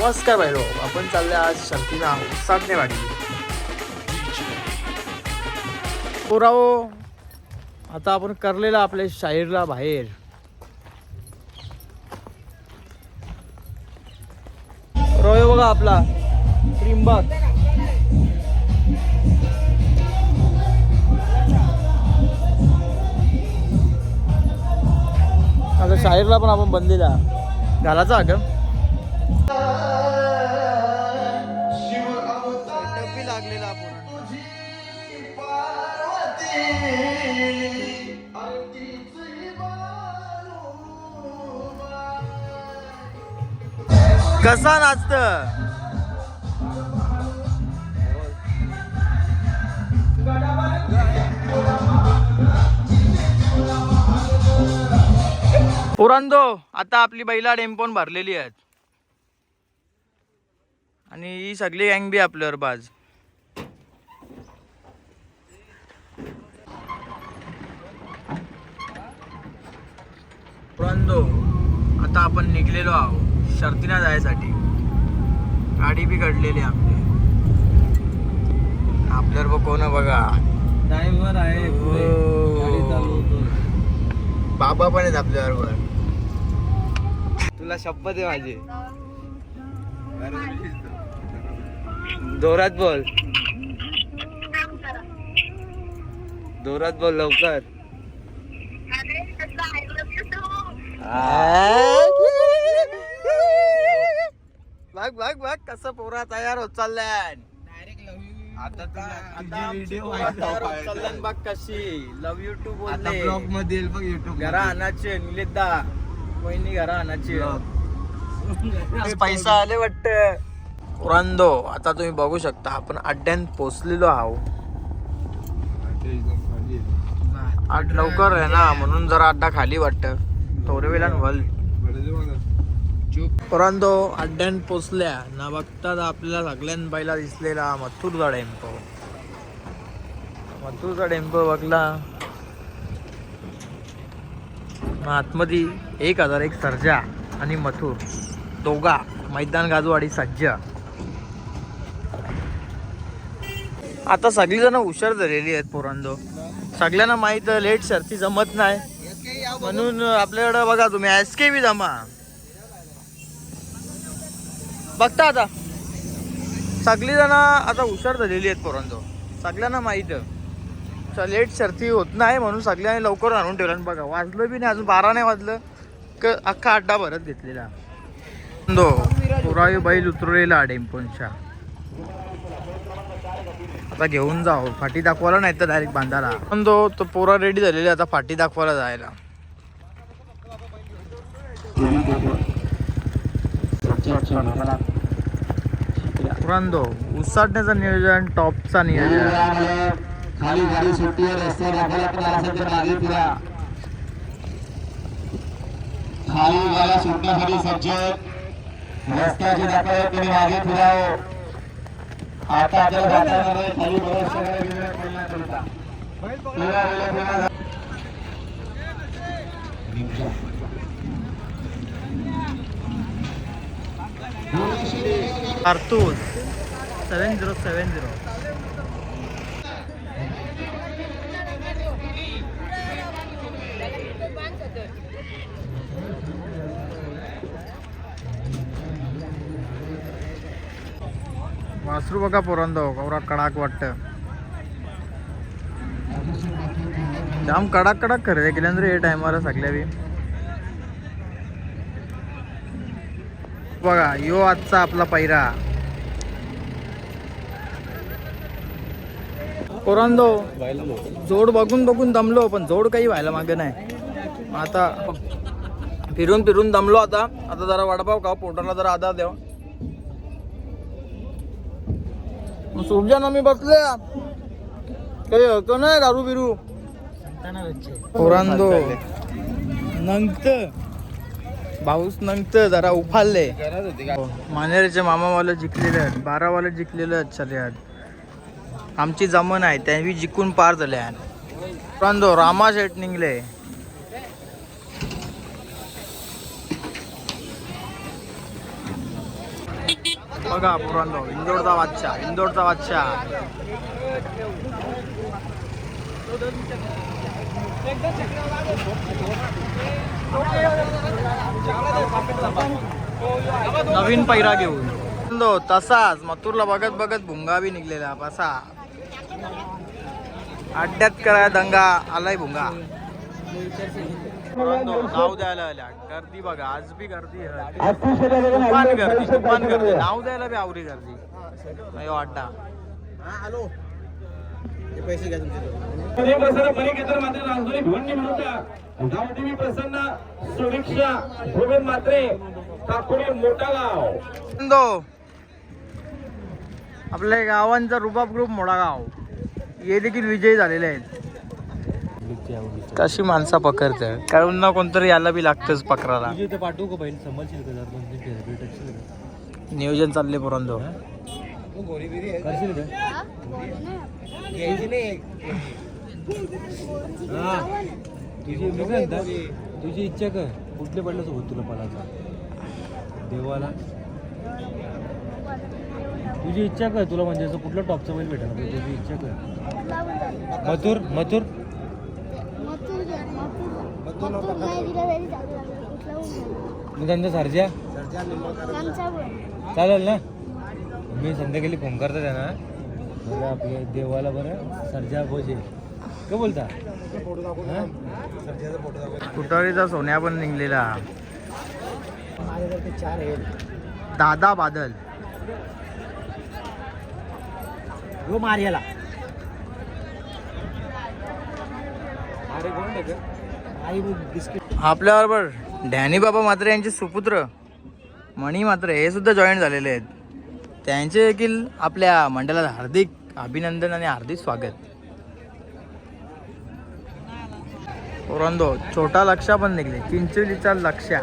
नमस्कार भाईरो आपण चालले आज शर्तीना साधनेवाडी पुराव आता आपण करलेला आपल्या शाहीरला बाहेर. रोय बघा आपला त्रिंबक. आता शाहीरला पण आपण बनलेला घालाचा अगं कसा नाचत पुरांदो आता आपली बैला डेम्पोन भरलेली आहेत. आणि ही सगळी गँग बी आपल्यावर बाज. पुरांदो आता आपण निघलेलो आहोत शर्तीना जायसाठी. गाडी बी घडलेली आपली आपल्यावर बघ कोण बघा. ड्रायव्हर आहे. हो. बाबा पण आहेत आपल्याबरोबर. तुला शपथ आहे माझी. जोरात बोल. जोरात बोल लवकर. बघ बघ बघ कसं पोरा तयार होत चालल्यान आता व्हिडिओ बघ कशी. लव यू टू आता बोलले. ब्लॉगमध्ये येईल बघ युट्यूब घरा निलेदा. वहिनी घरा आणायची. पैसा आले वाटत. पुरांदो आता तुम्ही बघू शकता आपण अड्ड्यान पोचलेलो आहो. आठ लवकर आहे ना म्हणून जरा अड्डा खाली वाटत. थोडे वेळान वल. पुरांदो अड्ड्यान पोचल्या ना बघतात आपल्याला सगळ्यां पहिला दिसलेला मथुरचा टेम्पो मथुरचा टेम्पो बघला. मग आतमध्ये एक हजार एक सर्जा आणि मथुर. दोघा. मैदान गाजवाडी सज्जा. आता सगळी जण हुशार झालेली आहेत पोरांदो. सगळ्यांना माहीत लेट शर्ती जमत नाही. म्हणून आपल्याकडं बघा तुम्ही एस के बी जमा. बघता आता. सगळी जण आता हुशार झालेली आहेत पोरांजो सगळ्यांना माहीत लेट शर्ती होत नाही म्हणून सगळ्यांनी लवकर आणून ठेवलं बघा वाजलं बी नाही अजून बारा नाही वाजलं. क अख्खा अड्डा भरत घेतलेला. दो पुरावी बैल उतरलेला डेम्पोनच्या आता घेऊन जाऊ फाटी दाखवायला नाही तर डायरेक्ट बांधायला. पण तो तो पोरा रेडी झालेला आता फाटी दाखवायला जायला. पुरांदो उसाटण्याचं नियोजन टॉपचा नियोजन. खाली गाडी सुट्टी आहे रस्त्यावर मागे फिरा. खाली गाड्या सुटण्यासाठी सज्ज रस्त्याचे दाखल तुम्ही मागे फिराव. आता आपल्याला खाली बरेच सगळे वेगळे बोलण्याकरिता. फिरा, फिरा, फिरा. कारतूस सेवन झिरो सेवन झिरो वासरू बघा पोरांदो कवरा कडाक वाटत. जाम कडाक कडाक खरेदी केल्यानंतर हे टायमाला सगळ्या बी. बघा यो आजचा आपला पैरा. पोरांदो जोड बघून बघून दमलो पण जोड काही व्हायला मागे नाही. आता फिरून फिरून दमलो आता. आता जरा वडापाव खाऊ पोटाला जरा आधार देव सूर्या मी बसले काही होतो नाही दारू बिरू पोरांदो नंगत. पाऊस नंगत जरा उफालले मानेरचे मामावाले जिंकलेले आहेत बारावाले जिंकलेले आहेत सगळ्यात आमची जमन आहे त्यांनी जिंकून पार झाले आहेत. प्रांदो रामा शेट निघले. बघा पुरांनो इंदोरचा बादशाह इंदोरचा बादशाह. नवीन पैरा घेऊन. तसाच मथुरला बघत बघत भुंगा बी निघलेला बसा अड्ड्यात करा दंगा आलाय भुंगा. नाव द्यायला आल्या. गर्दी बघा आज बी गर्दी आहे. तुफान गर्दी तुफान गर्दी. नाव द्यायला बी आवरी गर्दी. अड्डा नाही वाटता सुरक्षा गोविंद मात्रे काकुडी मोठा गाव दो आपल्या गावांचा रुबाब ग्रुप मोठा गाव हे देखील विजयी झालेले आहेत. कशी माणसं पकडते? कारण ना कोणतरी याला बी लागतच पकडायला. पाठवू का बहीण का? हा. तुझी मी काय म्हणता? तुझी इच्छा काय कुठले पडलं सोबत तुला पलाचा देवाला तुझी इच्छा काय तुला म्हणजे असं कुठलं टॉपचं बैल भेटेल? तुझी इच्छा काय मथुर? मथुर? मग त्यांचा सर्जा? चालेल ना? मी संध्याकाळी फोन करतो त्यांना. बरं आपल्या देवाला बरं सरजा भोजे. का बोलता? हा? सोन्या पण निघलेला. दादा बादल. मारियाला. अरे कोण आई बिस्किट आपल्याबरोबर डॅनी बाबा मात्रे यांचे सुपुत्र मणी मात्रे हे सुद्धा जॉईन झालेले आहेत. त्यांचे देखील आपल्या मंडळात हार्दिक अभिनंदन आणि हार्दिक स्वागत. पोरांदो छोटा लक्षा पण निघले. चिंचोलीचा लक्षा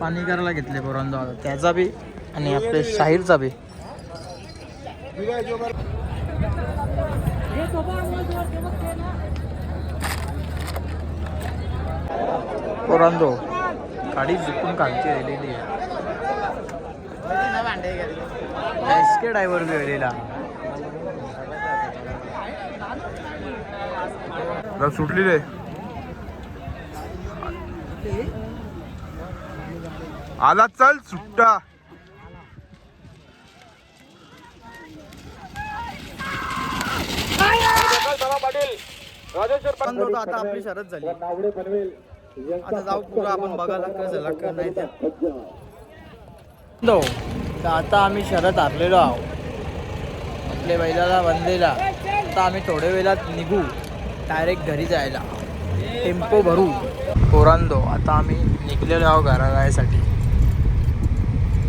पाणी करायला घेतले पोरांदो आता. त्याचा बी आणि आपले शाहीरचा बी. पोरांदो गाडी जिंकून खालची राहिलेली आहे. एस के ड्रायव्हर बी राहिलेला सुटली रे. आला चल सुट्टा. आता आपली शरद झाली. आता जाऊ पुढं आपण बघायला कसं नाही तर. आता आम्ही शहरात आलेलो आहोत. आपल्या बैलाला बंदेला आता आम्ही थोड्या वेळात निघू. डायरेक्ट घरी जायला. टेम्पो भरू. पोरांदो आता आम्ही निघलेलो आहोत घरा जायसाठी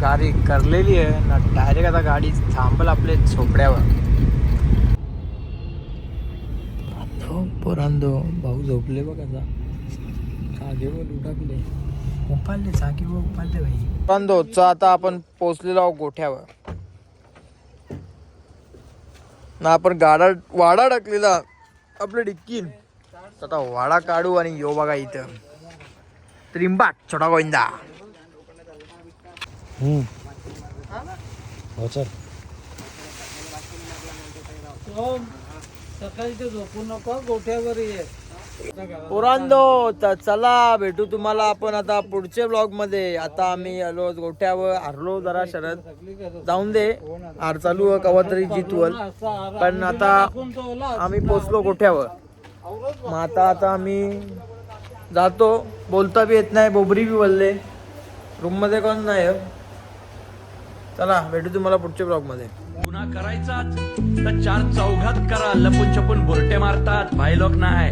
गाडी करलेली आहे ना डायरेक्ट आता गाडी थांबल आपले झोपड्यावर. पोरांदो भाऊ झोपले बघ आता. आता आपण पोचलेलो आहोत गोठ्यावर. ना आपण गाडा वाडा टाकलेला. आपल्या डिक्कीन. तर आता वाडा काढू आणि यो बघा इथं. त्रिंबाट छोटा गोविंदा. हो चल. सकाळी ते झोपू नको गोठ्यावर ये. पोरांदो तर चला भेटू तुम्हाला आपण आता पुढच्या ब्लॉगमध्ये आता आम्ही आलो गोठ्यावर हरलो जरा शरद. जाऊन दे हार चालू कवा तरी जितवल. पण आता आम्ही पोचलो गोठ्यावर. मग आता आता आम्ही जातो. बोलता बी येत नाही बोबरी बी बोलले रूममध्ये कोण नाही चला भेटू तुम्हाला पुढच्या ब्लॉगमध्ये गुन्हा करायचाच तर चार चौघात करा. लपून छपून बुरटे मारतात. भाई लोक नाही.